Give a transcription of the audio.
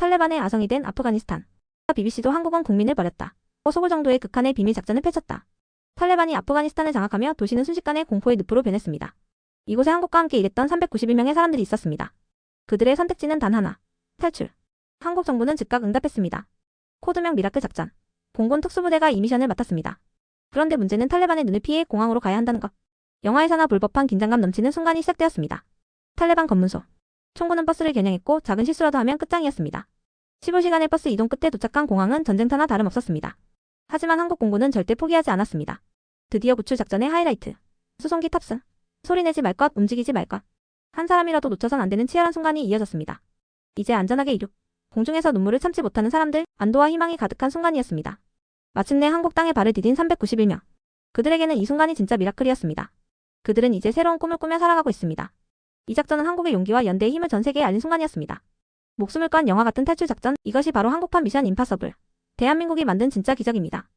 탈레반의 아성이 된 아프가니스탄. BBC도 한국은 국민을 버렸다. 속을 정도의 극한의 비밀 작전을 펼쳤다. 탈레반이 아프가니스탄을 장악하며 도시는 순식간에 공포의 늪으로 변했습니다. 이곳에 한국과 함께 일했던 392명의 사람들이 있었습니다. 그들의 선택지는 단 하나. 탈출. 한국 정부는 즉각 응답했습니다. 코드명 미라클 작전. 공군 특수부대가 이 미션을 맡았습니다. 그런데 문제는 탈레반의 눈을 피해 공항으로 가야 한다는 것. 영화에서나 불법한 긴장감 넘치는 순간이 시작되었습니다. 탈레반 검문소. 총구는 버스를 겨냥했고 작은 실수라도 하면 끝장이었습니다. 15시간의 버스 이동 끝에 도착한 공항은 전쟁터나 다름없었습니다. 하지만 한국 공군은 절대 포기하지 않았습니다. 드디어 구출 작전의 하이라이트. 수송기 탑승. 소리내지 말 것, 움직이지 말 것. 한 사람이라도 놓쳐선 안 되는 치열한 순간이 이어졌습니다. 이제 안전하게 이륙. 공중에서 눈물을 참지 못하는 사람들, 안도와 희망이 가득한 순간이었습니다. 마침내 한국 땅에 발을 디딘 391명. 그들에게는 이 순간이 진짜 미라클이었습니다. 그들은 이제 새로운 꿈을 꾸며 살아가고 있습니다. 이 작전은 한국의 용기와 연대의 힘을 전 세계에 알린 순간이었습니다. 목숨을 건 영화 같은 탈출 작전, 이것이 바로 한국판 미션 임파서블. 대한민국이 만든 진짜 기적입니다.